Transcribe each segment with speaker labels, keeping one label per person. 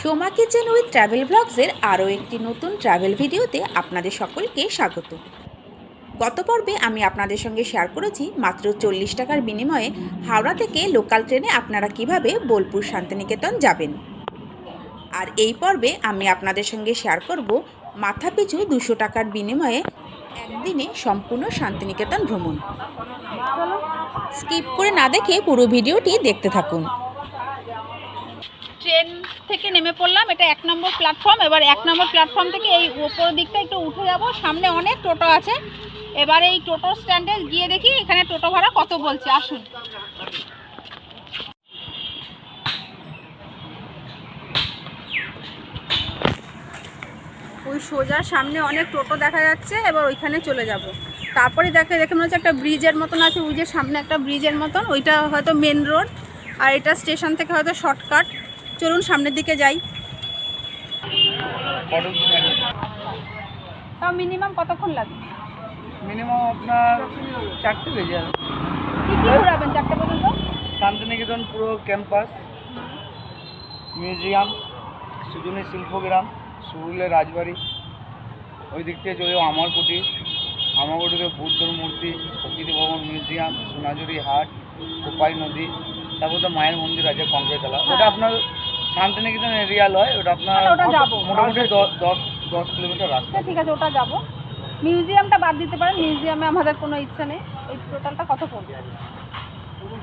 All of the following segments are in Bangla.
Speaker 1: সোমা কিচেন উইথ ট্রাভেল ব্লগসের আরও একটি নতুন ট্রাভেল ভিডিওতে আপনাদের সকলকে স্বাগত। গত পর্বে আমি আপনাদের সঙ্গে শেয়ার করেছি মাত্র চল্লিশ টাকার বিনিময়ে হাওড়া থেকে লোকাল ট্রেনে আপনারা কীভাবে বোলপুর শান্তিনিকেতন যাবেন। আর এই পর্বে আমি আপনাদের সঙ্গে শেয়ার করব মাথাপিছু দুশো টাকার বিনিময়ে একদিনে সম্পূর্ণ শান্তিনিকেতন ভ্রমণ। স্কিপ করে না দেখে পুরো ভিডিওটি দেখতে থাকুন।
Speaker 2: ট্রেন থেকে নেমে পড়লাম, এটা এক নম্বর প্ল্যাটফর্ম এবার এক নম্বর প্ল্যাটফর্ম থেকে এই ওপর দিকটা একটু উঠে যাব। সামনে অনেক টোটো আছে। এবার এই টোটো স্ট্যান্ডে গিয়ে দেখি এখানে টোটো ভাড়া কত বলছে। আসুন। ওই সোজা সামনে অনেক টোটো দেখা যাচ্ছে, এবার ওইখানে চলে যাব। তারপরে দেখে দেখে মনে হচ্ছে একটা ব্রিজের মতন আছে। ওই যে সামনে একটা ব্রিজের মতন, ওইটা হয়তো মেন রোড আর এটা স্টেশন থেকে হয়তো শর্টকাট। চলুন সামনের দিকে যাই। তাও মিনিমাম কতক্ষণ লাগে?
Speaker 3: মিনিমাম আপনার চারটে বেজে যাবে।
Speaker 2: কি কি ঘোরাবেন চারটে পর্যন্ত?
Speaker 3: শান্তিনিকেতন পুরো ক্যাম্পাস মিউজিয়াম সুজনী শিল্পগ্রাম সুরুলের রাজবাড়ি। ওই দিক থেকে চলে যাব আমার কুটির আমার কুটিরে বুদ্ধর মূর্তি প্রকৃতি ভবন মিউজিয়াম সোনাঝুরি হাট কোপাই নদী। তারপর তো মায়ের মন্দির আছে কংক্রেতলা ওটা আপনার শান্তিনিকেতন এরিয়া লয় ওটা আপনার
Speaker 2: আচ্ছা।
Speaker 3: মোটামুটি দশ দশ কিলোমিটার রাস্তা।
Speaker 2: আচ্ছা ঠিক আছে ওটা যাব। মিউজিয়ামটা বাদ দিতে পারেন মিউজিয়ামে আমাদের কোনো ইচ্ছা নেই। এই টোটালটা কত পড়বে?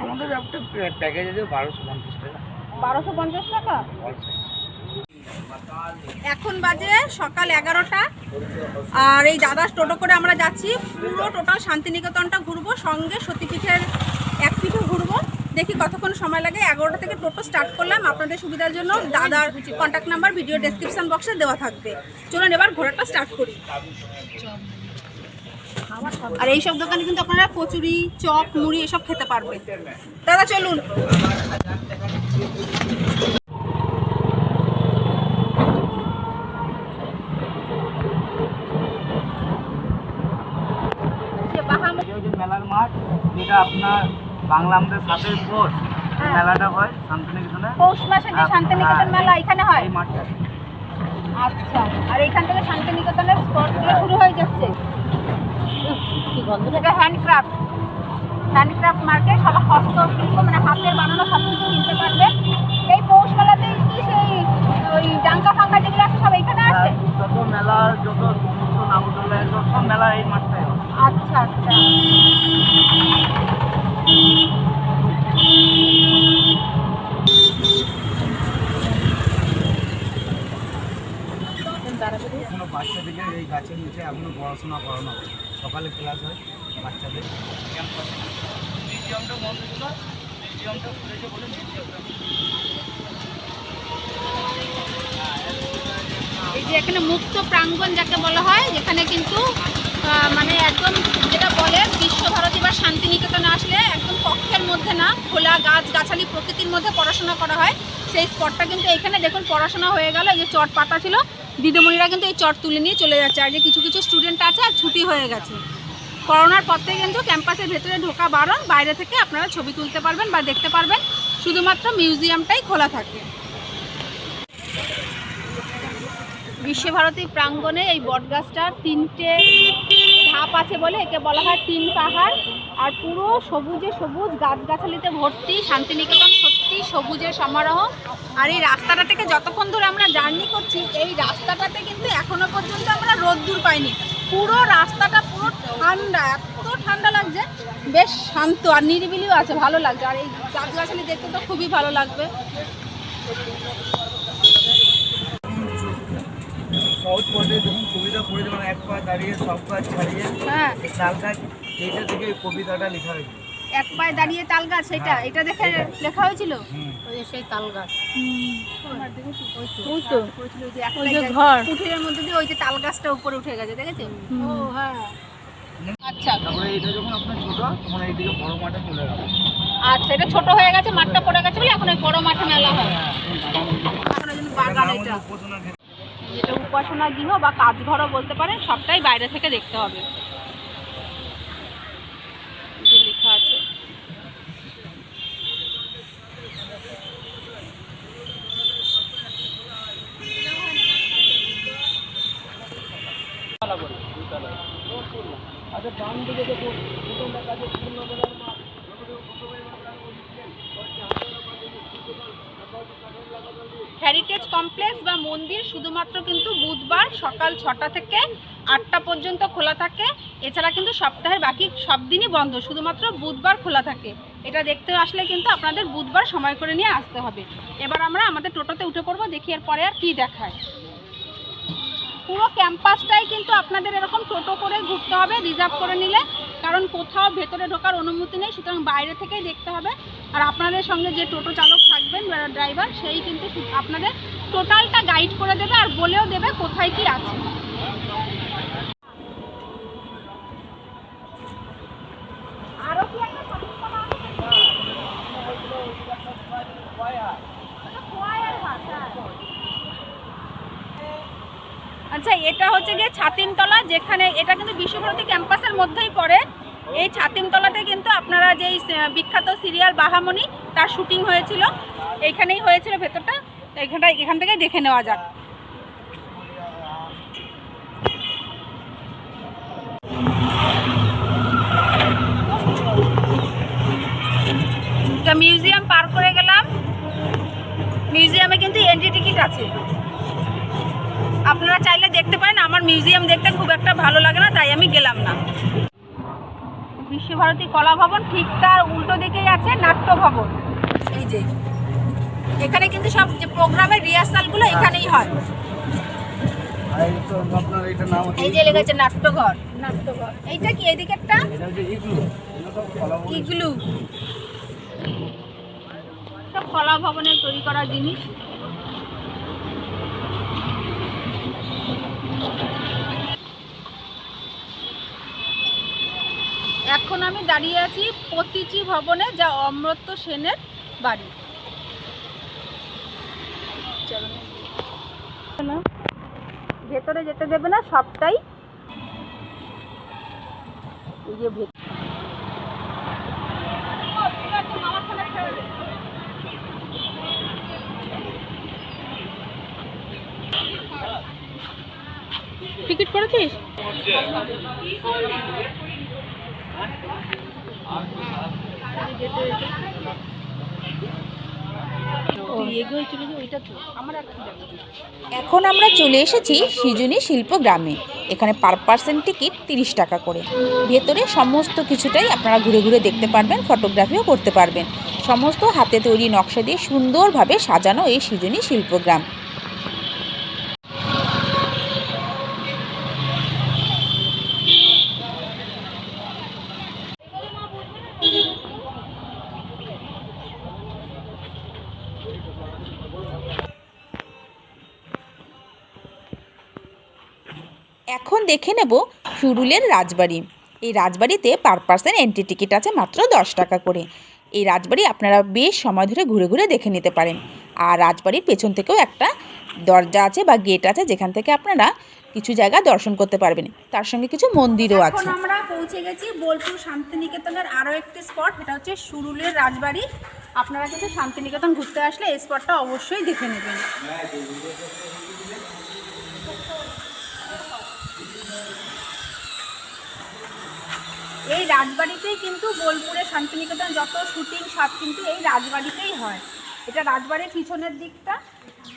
Speaker 3: আমাদের একটা প্যাকেজ আছে বারোশো পঞ্চাশ টাকা।
Speaker 2: বারোশো পঞ্চাশ টাকা? এখন বাজে সকাল এগারোটা। আর এই দাদার টোটো করে আমরা যাচ্ছি। পুরো টোটাল শান্তিনিকেতনটা ঘুরবো সঙ্গে সতীপীঠের এক ঘুরবো। দেখি কতক্ষণ সময় লাগে। এগারোটা থেকে টোটো স্টার্ট করলাম। আপনাদের সুবিধার জন্য দাদার কন্ট্যাক্ট নাম্বার ভিডিও ডেসক্রিপশন বক্সে দেওয়া থাকবে। চলুন এবার ঘোরাটা স্টার্ট করি। আর এইসব দোকানে কিন্তু আপনারা কচুরি, চপ, মুড়ি এসব খেতে পারবেন। দাদা, চলুন।
Speaker 3: এই মেলার মাঠ, যেটা আপনার বাংলা আমাদের সাতের পৌষ এই মেলাটা হয় শান্তিনিকেতনে।
Speaker 2: পৌষ মাসে যে শান্তিনিকেতন মেলা এখানে হয়?
Speaker 3: এই মাঠটা
Speaker 2: আচ্ছা আর এখান থেকে শান্তিনিকেতনের স্পটগুলো শুরু হয়ে যাচ্ছে। এটা হ্যান্ডক্রাফট হ্যান্ডক্রাফট মার্কেট সব হস্তশিল্প মানে হাতের বানানো সব কিছু কিনতে পারবে এই পৌষ মেলাতে কি সেই ওই ডাঙ্কা ফাঙ্কা যেগুলো আছে সব এখানে আছে
Speaker 3: যত মেলা যত সমস্ত নাগরদোলায় যত সব মেলা এই মাঠটাই হয়
Speaker 2: আচ্ছা আচ্ছা
Speaker 3: এখনও বাচ্চাদেরকে এই গাছের নিচে এখনও পড়াশোনা করানো হয়। সকালে ক্লাস হয় বাচ্চাদের। মিউজিয়ামটা বন্ধ ছিল মিউজিয়ামটা খুলেছে বলে মিউজিয়ামটা
Speaker 2: এই যে এখানে মুক্ত প্রাঙ্গণ যাকে বলা হয় যেখানে কিন্তু মানে একদম যেটা বলে বিশ্বভারতী বা শান্তিনিকেতনে আসলে একদম কক্ষের মধ্যে না খোলা গাছ গাছালি প্রকৃতির মধ্যে পড়াশোনা করা হয়। সেই স্পটটা কিন্তু এখানে দেখুন পড়াশোনা হয়ে গেল এই যে চট পাতা ছিল দিদিমণিরা কিন্তু এই চট তুলে নিয়ে চলে যাচ্ছে। আর যে কিছু কিছু স্টুডেন্ট আছে, আর ছুটি হয়ে গেছে। করোনার পর থেকে কিন্তু ক্যাম্পাসের ভেতরে ঢোকা বারণ। বাইরে থেকে আপনারা ছবি তুলতে পারবেন বা দেখতে পারবেন। শুধুমাত্র মিউজিয়ামটাই খোলা থাকে। বিশ্বভারতী প্রাঙ্গণে এই বটগাছটার তিনটে ধাপ আছে বলে একে বলা হয় তিন পাহাড়। আর পুরো সবুজে সবুজ, গাছগাছালিতে ভর্তি, শান্তিনিকেতন সত্যি সবুজের সমারোহ। আর এই রাস্তাটা থেকে যতক্ষণ ধরে আমরা জার্নি করছি এই রাস্তাটাতে কিন্তু এখনও পর্যন্ত আমরা রোদ্দুর পাইনি। পুরো রাস্তাটা পুরো ঠান্ডা এত ঠান্ডা লাগছে। বেশ শান্ত আর নিরিবিলিও আছে ভালো লাগছে। আর এই গাছগাছালি দেখতে তো খুবই ভালো লাগবে।
Speaker 3: সহজ পথে যখন কবিতা পড়ে যখন এক পা দাঁড়িয়ে সব কাজ ছাড়িয়ে
Speaker 2: হ্যাঁ।
Speaker 3: গাছ এইটা থেকে কবিতাটা লেখা হয়েছে।
Speaker 2: এক পায়ে দাঁড়িয়ে তাল গাছ সেটা এটা দেখে লেখা হয়েছিল?
Speaker 3: হুম।
Speaker 2: সেই তাল গাছ। ওই তো। ওই যে ঘর। কুঠিরের মধ্যে দিয়ে ওই যে তাল গাছটা উপরে উঠে গেছে দেখেছেন ও হ্যাঁ। আচ্ছা।
Speaker 3: তারপরে এটা যখন আপনার ছোট তখন এইদিকে বড় মাঠে চলে গেল।
Speaker 2: আচ্ছা এটা ছোট হয়ে গেছে মাঠটা পড়ে গেছে বলে এখন এই বড় মাঠে মেলা হয়। এখন ওই জন্য বাগান এটা যেটা উপাসনা গৃহ বা কাজ কাজঘরও বলতে পারেন সবটাই বাইরে থেকে দেখতে হবে এই যে লেখা আছে হেরিটেজ কমপ্লেক্স বা মন্দির শুধুমাত্র কিন্তু বুধবার সকাল ছটা থেকে আটটা পর্যন্ত খোলা থাকে। এছাড়া কিন্তু সপ্তাহের বাকি সব দিনই বন্ধ, শুধুমাত্র বুধবার খোলা থাকে। এটা দেখতে আসলে কিন্তু আপনাদের বুধবার সময় করে নিয়ে আসতে হবে। এবার আমরা আমাদের টোটোতে উঠে পড়ব, দেখি এর পরে আর কী দেখায়। পুরো ক্যাম্পাসটাই কিন্তু আপনাদের এরকম টোটো করে ঘুরতে হবে, রিজার্ভ করে নিলে। কারণ কোথাও ভেতরে ঢোকার অনুমতি নেই, সুতরাং বাইরে থেকেই দেখতে হবে। আর আপনাদের সঙ্গে যে টোটো চালক থাকবেন ড্রাইভার সেই কিন্তু আপনাদের টোটালটা গাইড করে দেবে আর বলেও দেবে কোথায় কি আছে আরও কি একটা সতর্কতা আছে? এটা খোয়াইয়ের হাট, হ্যাঁ। আচ্ছা এটা হচ্ছে গিয়ে ছাতিমতলা যেখানে এটা কিন্তু বিশ্বভারতী মধ্যেই পড়ে। এই ছাতিমতলাতে কিন্তু আপনারা যেই বিখ্যাত সিরিয়াল বাহামণি তার শুটিং হয়েছিল। এইখানেই হয়েছিল ভেতরটা। এখানটা এখান থেকে দেখে নেওয়া যাক। মিউজিয়াম দেখতে খুব একটা ভালো লাগে না, তাই আমি গেলাম না। বিশ্বভারতী কলা ভবন ঠিক তার উল্টো দিকেই আছে নাট্য ভবন। এই যে, এখানে কিন্তু সব যে প্রোগ্রামের রিহার্সালগুলো এখানেই হয়।
Speaker 3: এই
Speaker 2: যে লেখা আছে নাট্যঘর। নাট্যঘর। এইটা কি এদিকেরটা? তৈরি করা জিনিস। এখন আমি দাঁড়িয়ে আছি পতিচি ভবনে যা অমৃত সেনের বাড়ি। ভেতরে যেতে দেবে না সবটাই। এই যে টিকিট করেছিস তুই এগোয় চলে যাও ওইটা তো আমার আর কি যাবে
Speaker 1: এখন আমরা চলে এসেছি সৃজনী শিল্প গ্রামে। এখানে পার পার্সেন্ট টিকিট তিরিশ টাকা করে। ভেতরে সমস্ত কিছুটাই আপনারা ঘুরে ঘুরে দেখতে পারবেন ফটোগ্রাফিও করতে পারবেন। সমস্ত হাতে তৈরি নকশা দিয়ে সুন্দরভাবে সাজানো এই সৃজনী শিল্পগ্রাম এখন দেখে নেব সুরুলের রাজবাড়ি। এই রাজবাড়িতে পার পার্সেন্ট এন্ট্রি টিকিট আছে মাত্র দশ টাকা করে। এই রাজবাড়ি আপনারা বেশ সময় ধরে ঘুরে ঘুরে দেখে নিতে পারেন। আর রাজবাড়ির পেছন থেকেও একটা দরজা আছে বা গেট আছে যেখান থেকে আপনারা কিছু জায়গা দর্শন করতে পারবেন। তার সঙ্গে কিছু মন্দিরও আছে।
Speaker 2: আমরা পৌঁছে গেছি বোলপুর শান্তিনিকেতনের আরও একটি স্পট এটা হচ্ছে সুরুলের রাজবাড়ি। আপনারা কিন্তু শান্তিনিকেতন ঘুরতে আসলে এই স্পটটা অবশ্যই দেখে নেবেন। এই রাজবাড়িতেই কিন্তু বোলপুরে শান্তিনিকেতন যত শুটিং সব কিন্তু এই রাজবাড়িতেই হয়। এটা রাজবাড়ির পিছনের দিকটা,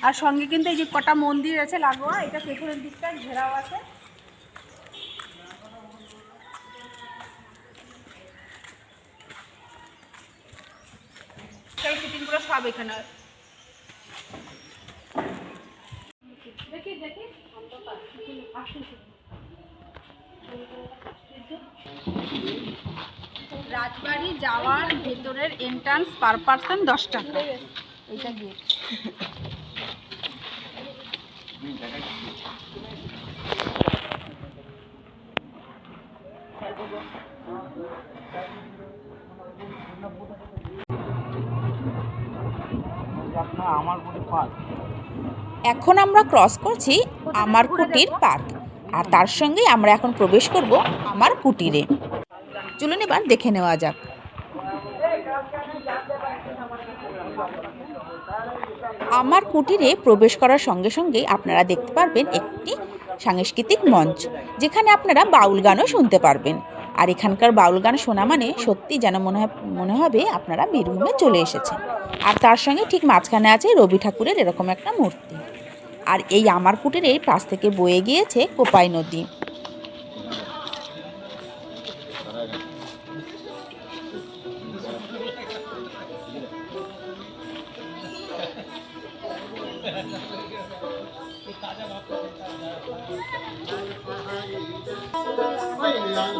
Speaker 2: আর সঙ্গে কিন্তু এই যে কটা মন্দির আছে লাগোয়া, এটা পেছনের দিকটা ঘেরাও আছে। সব এখানে। দেখি দেখি। রাজবাড়ি যাওয়ার ভেতরের এন্ট্রান্স পার পার্সন দশ টাকা। গেট
Speaker 1: এখন আমরা ক্রস করছি আমার কুটির পার্ক আর তার সঙ্গে আমরা এখন প্রবেশ করব আমার কুটিরে। চলুন এবার দেখে নেওয়া যাক। আমার কুটিরে প্রবেশ করার সঙ্গে সঙ্গে আপনারা দেখতে পারবেন একটি সাংস্কৃতিক মঞ্চ, যেখানে আপনারা বাউল গানও শুনতে পারবেন। আর এখানকার বাউল গান শোনা মানে সত্যি যেন মনে মনে হবে আপনারা বীরভূমে চলে এসেছেন। আর তার সঙ্গে ঠিক মাঝখানে আছে রবি ঠাকুরের এরকম একটা মূর্তি। আর এই আমার কুটিরের পাশ থেকে বয়ে গিয়েছে কোপাই নদী।
Speaker 4: ওই লাল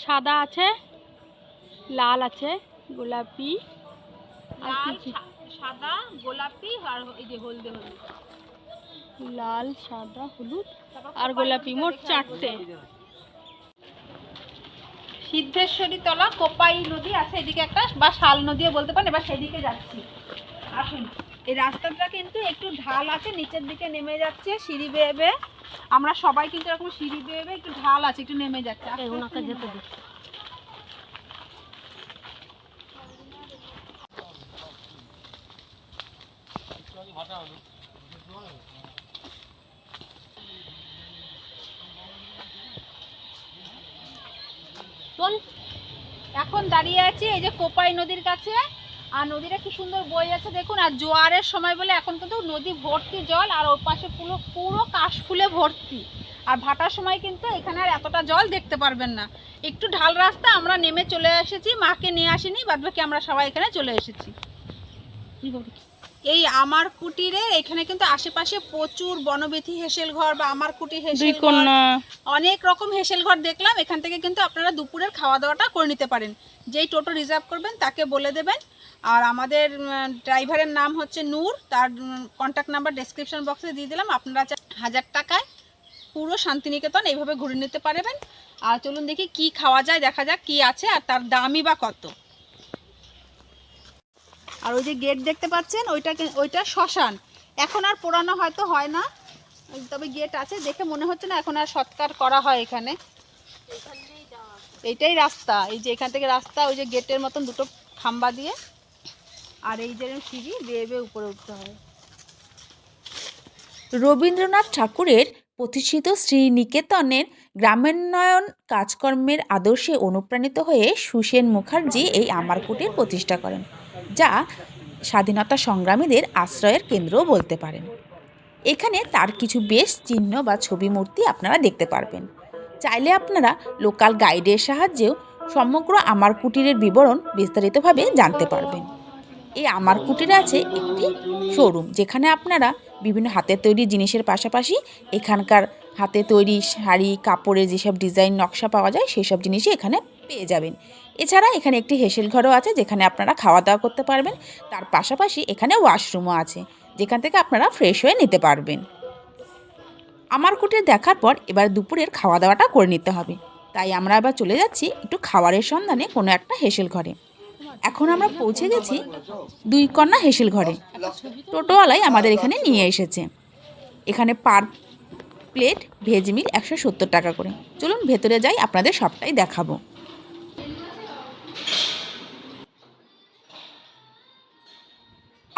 Speaker 5: সাদা আছে? লাল আছে গোলাপি।
Speaker 2: লাল সাদা গোলাপি আর এই যে হলদে হলদে।
Speaker 5: লাল সাদা হলুদ আর গোলাপি মোট চারটে।
Speaker 2: সিদ্ধেশ্বরী তলা কোপাই নদী আছে এদিকে একটা বা শাল নদীও বলতে পারেন এবার সেদিকে যাচ্ছি। আসুন। এই রাস্তাটা কিন্তু একটু ঢাল আছে নিচের দিকে নেমে যাচ্ছে সিঁড়ি বেয়ে। আমরা সবাই কিন্তু এরকম সিঁড়ি বেয়ে একটু ঢাল আছে একটু নেমে যাচ্ছে।
Speaker 5: ওনাকে যেতে
Speaker 2: নেমে এখন দাঁড়িয়ে আছি এই যে কোপাই নদীর কাছে। আর নদীটা কি সুন্দর বই আছে দেখুন, আর জোয়ারের সময় বলে এখন কিন্তু নদী ভর্তি জল, আর ওর পাশে পুরো পুরো কাশফুলে ভর্তি। আর ভাটার সময় কিন্তু এখানে আর এতটা জল দেখতে পারবেন না। একটু ঢাল রাস্তা, আমরা নেমে চলে এসেছি, মাকে নিয়ে আসিনি, বাদবাকি আমরা সবাই এখানে চলে এসেছি। এই আমার কুটিরে এখানে কিন্তু আশেপাশে প্রচুর বনবিথি হেসেল ঘর বা আমার কুটি হেসেল ঘর অনেক রকম হেসেল ঘর দেখলাম। এখান থেকে কিন্তু আপনারা দুপুরের খাওয়া দাওয়াটা করে নিতে পারেন। যেই টোটো রিজার্ভ করবেন তাকে বলে দেবেন। আর আমাদের ড্রাইভারের নাম হচ্ছে নূর। তার কন্ট্যাক্ট নাম্বার ডেসক্রিপশন বক্সে দিয়ে দিলাম। আপনারা হাজার টাকায় পুরো শান্তিনিকেতন এইভাবে ঘুরে নিতে পারবেন। আর চলুন দেখি কি খাওয়া যায় দেখা যাক কি আছে আর তার দামই বা কত। আর ওই যে গেট দেখতে পাচ্ছেন ওইটা ওইটা শ্মশান। এখন আর পোড়ানো হয়তো হয় না, তবে গেট আছে, দেখে মনে হচ্ছে না এখন আর সৎকার করা হয় এখানে। এইটাই রাস্তা, এই যে এখান থেকে রাস্তা, ওই যে গেটের মতন দুটো খাম্বা দিয়ে। আর এই যে সিঁড়ি, বেয়ে বেয়ে উপরে উঠতে হয়।
Speaker 1: রবীন্দ্রনাথ ঠাকুরের প্রতিষ্ঠিত শ্রীনিকেতনের গ্রামোন্নয়ন কাজকর্মের আদর্শে অনুপ্রাণিত হয়ে সুসেন মুখার্জি এই আমারকুটির প্রতিষ্ঠা করেন। যা স্বাধীনতা সংগ্রামীদের আশ্রয়ের কেন্দ্রও বলতে পারেন। এখানে তার কিছু বেশ চিহ্ন বা ছবি মূর্তি আপনারা দেখতে পারবেন। চাইলে আপনারা লোকাল গাইডের সাহায্যেও সমগ্র আমার কুটিরের বিবরণ বিস্তারিতভাবে জানতে পারবেন। এই আমার কুটিরে আছে একটি শোরুম যেখানে আপনারা বিভিন্ন হাতের তৈরি জিনিসের পাশাপাশি এখানকার হাতে তৈরি শাড়ি, কাপড়ের যেসব ডিজাইন নকশা পাওয়া যায় সেই সব জিনিসই এখানে পেয়ে যাবেন। এছাড়া এখানে একটি হেসেল ঘরও আছে যেখানে আপনারা খাওয়া দাওয়া করতে পারবেন। তার পাশাপাশি এখানে ওয়াশরুমও আছে, যেখান থেকে আপনারা ফ্রেশ হয়ে নিতে পারবেন। আমার কুটির দেখার পর এবার দুপুরের খাওয়া দাওয়াটা করে নিতে হবে। তাই আমরা এবার চলে যাচ্ছি একটু খাবারের সন্ধানে কোনো একটা হেসেল ঘরে। এখন আমরা পৌঁছে গেছি দুই কন্যা হেসেল ঘরে। টোটোওয়ালাই আমাদের এখানে নিয়ে এসেছে। এখানে পার প্লেট ভেজ মিল একশো সত্তর টাকা করে। চলুন ভেতরে যাই, আপনাদের সবটাই দেখাবো।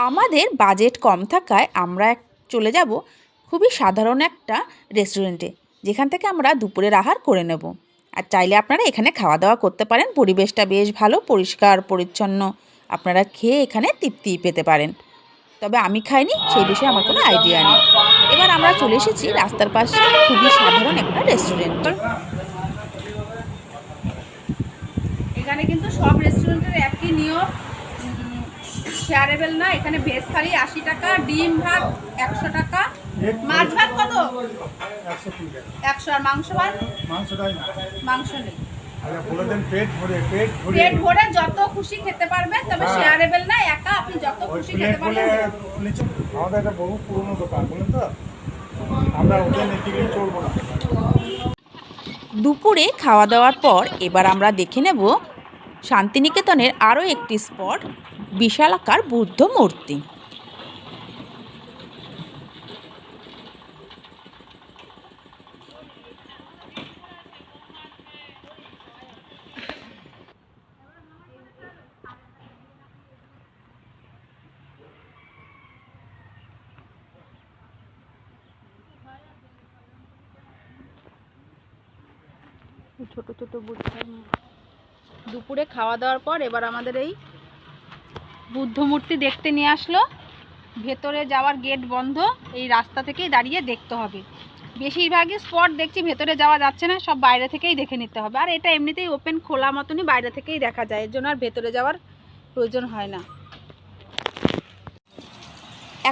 Speaker 1: আমাদের বাজেট কম থাকায় আমরা চলে যাব খুবই সাধারণ একটা রেস্টুরেন্টে যেখান থেকে আমরা দুপুরের আহার করে নেব। আর চাইলে আপনারা এখানে খাওয়া দাওয়া করতে পারেন, পরিবেশটা বেশ ভালো, পরিষ্কার, পরিচ্ছন্ন, আপনারা খেয়ে এখানে তৃপ্তি পেতে পারেন। তবে আমি খাইনি, সেই বিষয়ে আমার কোনো আইডিয়া নেই। এবার আমরা চলে এসেছি রাস্তার পাশে খুবই সাধারণ একটা রেস্টুরেন্ট
Speaker 2: এখানে কিন্তু সব রেস্টুরেন্টের একই নিয়ম। শেয়ারেবেল না এখানে ভেজ থালি আশি টাকা ডিম ভাত একশো টাকা। মাছ ভাত কত?
Speaker 4: একশো
Speaker 2: আর মাংস ভাত? মাংস নেই।
Speaker 4: আচ্ছা পেট ভরে পেট ভরে।
Speaker 2: পেট ভরে যত খুশি খেতে পারবেন তবে
Speaker 4: হ্যাঁ।
Speaker 2: শেয়ারেবেল না একা আপনি যত খুশি খেতে পারবেন।
Speaker 4: আমাদের একটা বহু পুরনো দোকান বলেন তো। আমরা ওদের নীতিগুলি চলবো না।
Speaker 1: দুপুরে খাওয়া দাওয়ার পর এবার আমরা দেখে নেব শান্তিনিকেতনের আরও একটি স্পট। বিশালাকার বুদ্ধ মূর্তি।
Speaker 5: ছোট ছোট বুদ্ধ।
Speaker 2: দুপুরে খাওয়া দাওয়ার পর এবার আমাদের এই বুদ্ধ মূর্তি দেখতে নিয়ে আসলো। ভেতরে যাওয়ার গেট বন্ধ এই রাস্তা থেকেই দাঁড়িয়ে দেখতে হবে। বেশিরভাগই স্পট দেখছি ভেতরে যাওয়া যাচ্ছে না সব বাইরে থেকেই দেখে নিতে হবে। আর এটা এমনিতেই ওপেন খোলা মতনই বাইরে থেকেই দেখা যায় এর জন্য আর ভেতরে যাওয়ার প্রয়োজন হয় না।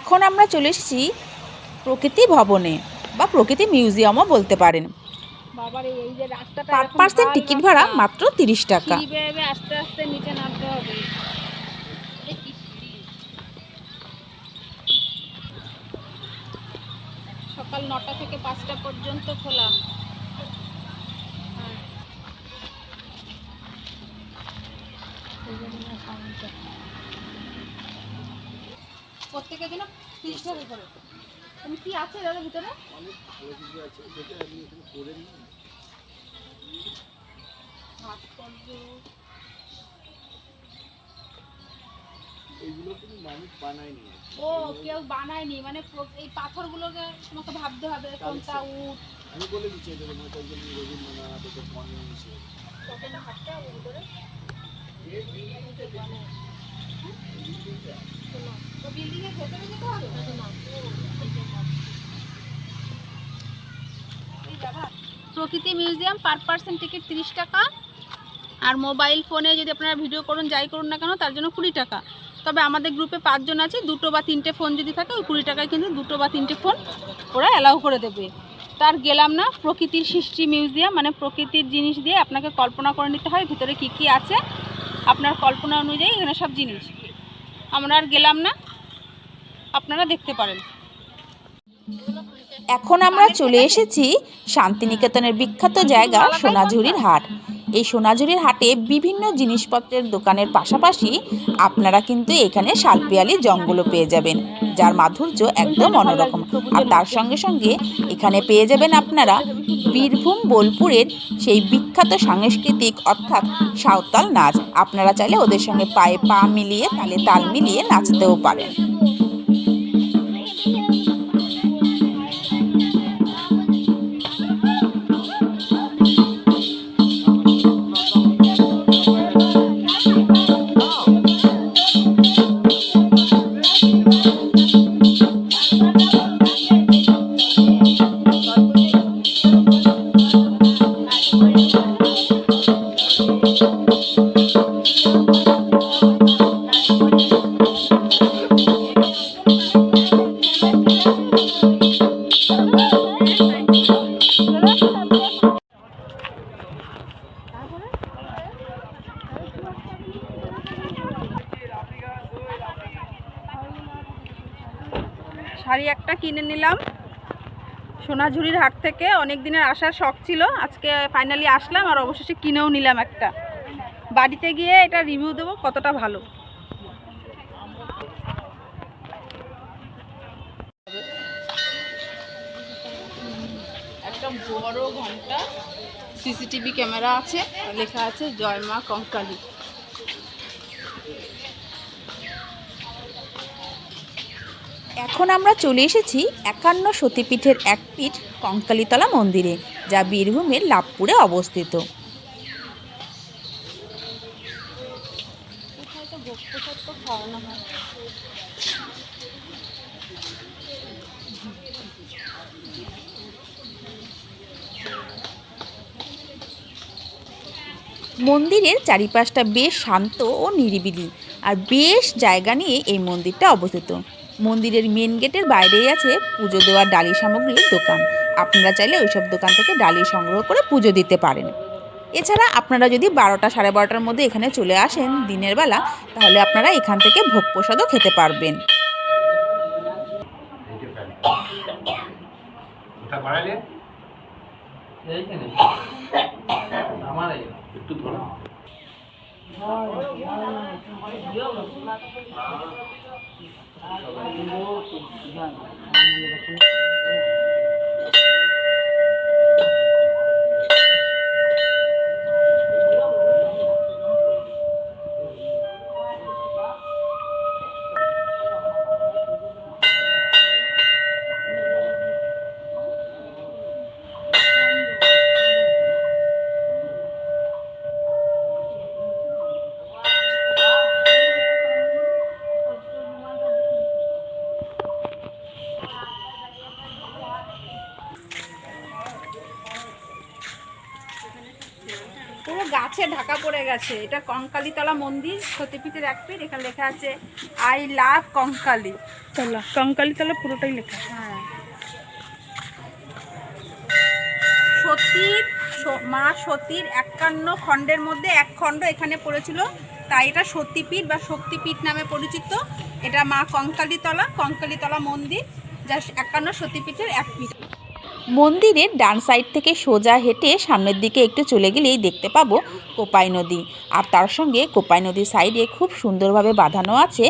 Speaker 1: এখন আমরা চলে এসেছি প্রকৃতি ভবনে বা প্রকৃতি মিউজিয়ামও বলতে পারেন। পার পার্সেন্ট টিকিট ভাড়া মাত্র তিরিশ টাকা।
Speaker 2: আস্তে আস্তে নিচে নামতে হবে এ কি সিঁড়ি? সকাল নটা থেকে পাঁচটা পর্যন্ত খোলা। প্রত্যেকের জন্য তিরিশ টাকা করে তুমি কি আছে দাদা ভিতরে? ভাস্কর্য ও কেউ বানায়নি মানে এই পাথরগুলোকে তোমাকে ভাবতে হবে কোনটা উট। কতটা হাঁটতে হবে ভিতরে? তো building এর ভেতরে যেতে হবে? এই যাবা? প্রকৃতি মিউজিয়াম পার পার্সেন্ট টিকিট তিরিশ টাকা আর মোবাইল ফোনে যদি আপনারা ভিডিও করুন যাই করুন না কেন তার জন্য কুড়ি টাকা। তবে আমাদের গ্রুপে পাঁচজন আছে, দুটো বা তিনটে ফোন যদি থাকে, ওই কুড়ি টাকায় কিন্তু দুটো বা তিনটে ফোন ওরা অ্যালাউ করে দেবে। তার গেলাম না, প্রকৃতির সৃষ্টি মিউজিয়াম মানে প্রকৃতির জিনিস দিয়ে আপনাকে কল্পনা করে নিতে হয় ভিতরে কি কি আছে। আপনার কল্পনা অনুযায়ী এখানে সব জিনিস। আমরা আর গেলাম না, আপনারা দেখতে পারেন।
Speaker 1: এখন আমরা চলে এসেছি শান্তিনিকেতনের বিখ্যাত জায়গা সোনাঝুরির হাট। এই সোনাঝুরির হাটে বিভিন্ন জিনিসপত্রের দোকানের পাশাপাশি আপনারা কিন্তু এখানে শালপিয়ালি জঙ্গলও পেয়ে যাবেন, যার মাধুর্য একদম অন্যরকম। আর তার সঙ্গে সঙ্গে এখানে পেয়ে যাবেন আপনারা বীরভূম বোলপুরের সেই বিখ্যাত সাংস্কৃতিক অর্থাৎ সাঁওতাল নাচ। আপনারা চাইলে ওদের সঙ্গে পায়ে পা মিলিয়ে তালে তাল মিলিয়ে নাচতেও পারেন।
Speaker 2: সোনাঝুরির হাট থেকে অনেক দিনের আসার শখ ছিল। আজকে ফাইনালি আসলাম আর অবশেষে কিনেও নিলাম একটা। বাড়িতে গিয়ে এটা রিভিউ দেবো কতটা ভালো। একটা বড় ঘণ্টা, সিসিটিভি ক্যামেরা আছে লেখা আছে জয় মা কঙ্কালী।
Speaker 1: এখন আমরা চলে এসেছি একান্ন সতীপীঠের এক পীঠ কঙ্কালীতলা মন্দিরে, যা বীরভূমের লাভপুরে অবস্থিত। মন্দিরের চারিপাশটা বেশ শান্ত ও নিরিবিলি, আর বেশ জায়গা নিয়ে এই মন্দিরটা অবস্থিত। মন্দিরের মেন গেটের বাইরেই আছে পুজো দেওয়ার ডালি সামগ্রীর দোকান। আপনারা চাইলে ওইসব দোকান থেকে ডালি সংগ্রহ করে পুজো দিতে পারেন। এছাড়া আপনারা যদি বারোটা সাড়ে বারোটার মধ্যে এখানে চলে আসেন দিনের বেলা তাহলে আপনারা এখান থেকে ভোগ প্রসাদও খেতে পারবেন।
Speaker 6: একটু ধরো
Speaker 2: পুরো গাছে ঢাকা পড়ে গেছে। এটা কঙ্কালীতলা মন্দির সতীপীঠের এক পিঠ এখানে লেখা আছে আই লাভ কঙ্কালী।
Speaker 5: তলা কঙ্কালি তলা পুরোটাই লেখা।
Speaker 2: হ্যাঁ। সতীর মা সতীর একান্ন খণ্ডের মধ্যে এক খণ্ড এখানে পড়েছিল। তাই এটা সতীপীঠ বা শক্তিপীঠ নামে পরিচিত। এটা মা কঙ্কালীতলা কঙ্কালীতলা মন্দির যা একান্ন সতীপীঠের এক পীঠ।
Speaker 1: মন্দিরের ডান সাইড থেকে সোজা হেঁটে সামনের দিকে একটু চলে গেলেই দেখতে পাবো কোপাই নদী। আর তার সঙ্গে কোপাই নদীর সাইডে খুব সুন্দরভাবে বাঁধানো আছে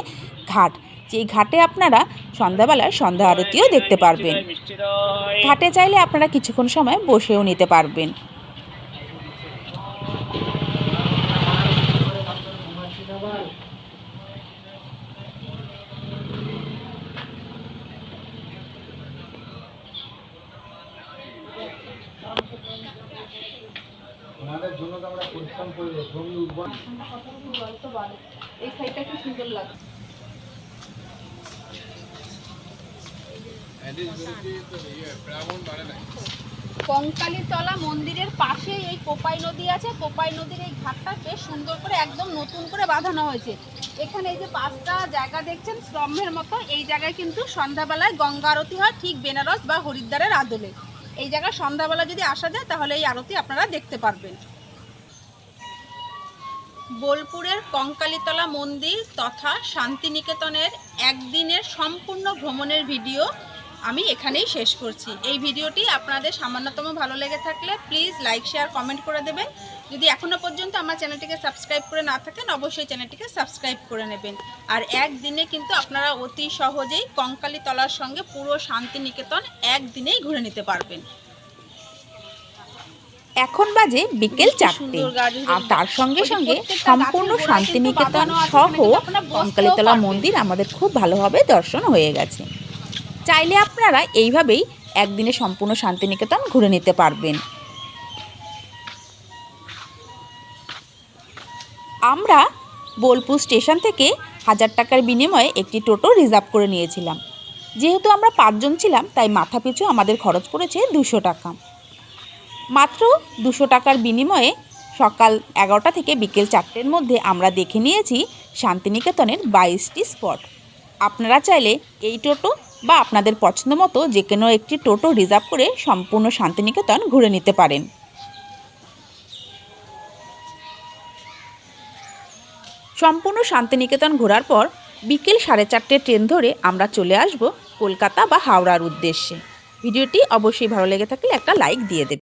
Speaker 1: ঘাট। যেই ঘাটে আপনারা সন্ধ্যাবেলার সন্ধ্যা আরতিও দেখতে পারবেন। ঘাটে চাইলে আপনারা কিছুক্ষণ সময় বসেও নিতে পারবেন
Speaker 3: ওনাদের জন্য তো আমরা পরিশ্রম করে জমি উর্বর
Speaker 2: এই সাইডটা খুব সুন্দর লাগছে কঙ্কালীতলা মন্দিরের পাশে এই কোপাই নদী আছে, কোপাই নদীর এই ঘাটটা বেশ সুন্দর করে একদম নতুন করে বাঁধানো হয়েছে। এখানে এই যে পাঁচটা জায়গা দেখছেন, স্তম্ভের মতো, এই জায়গায় কিন্তু সন্ধ্যাবেলায় গঙ্গা আরতি হয় ঠিক বেনারস বা হরিদ্বারের আদলে। এই জায়গায় সন্ধ্যাবেলা যদি আসা যায়, তাহলে এই আরতি আপনারা দেখতে পারবেন। বোলপুরের কঙ্কালীতলা মন্দির তথা শান্তিনিকেতনের একদিনের সম্পূর্ণ ভ্রমণের ভিডিও আমি এখানেই শেষ করছি। এই ভিডিওটি আপনাদের সামান্যতম ভালো লেগে থাকলে প্লিজ লাইক শেয়ার কমেন্ট করে দেবেন। যদি এখনও পর্যন্ত আমার চ্যানেলটিকে সাবস্ক্রাইব করে না থাকেন অবশ্যই চ্যানেলটিকে সাবস্ক্রাইব করে নেবেন। আর একদিনে কিন্তু আপনারা অতি সহজেই কঙ্কালীতলার সঙ্গে পুরো শান্তিনিকেতন একদিনেই ঘুরে নিতে পারবেন।
Speaker 1: এখন বাজে বিকেল চারটে। আর তার সঙ্গে সঙ্গে সম্পূর্ণ শান্তিনিকেতন সহ কঙ্কালীতলা মন্দির আমাদের খুব ভালোভাবে দর্শন হয়ে গেছে। চাইলে আপনারা এইভাবেই একদিনে সম্পূর্ণ শান্তিনিকেতন ঘুরে নিতে পারবেন। আমরা বোলপুর স্টেশন থেকে হাজার টাকার বিনিময়ে একটি টোটো রিজার্ভ করে নিয়েছিলাম। যেহেতু আমরা পাঁচজন ছিলাম, তাই মাথা পিছু আমাদের খরচ পড়েছে দুশো টাকা। মাত্র দুশো টাকার বিনিময়ে সকাল এগারোটা থেকে বিকেল চারটের মধ্যে আমরা দেখে নিয়েছি শান্তিনিকেতনের বাইশটি স্পট। আপনারা চাইলে এই টোটো বা আপনাদের পছন্দ মতো যে কোনো একটি টোটো রিজার্ভ করে সম্পূর্ণ শান্তিনিকেতন ঘুরে নিতে পারেন। সম্পূর্ণ শান্তিনিকেতন ঘোরার পর বিকেল সাড়ে চারটে ট্রেন ধরে আমরা চলে আসব কলকাতা বা হাওড়ার উদ্দেশ্যে। ভিডিওটি অবশ্যই ভালো লেগে থাকলে একটা লাইক দিয়ে দেবেন।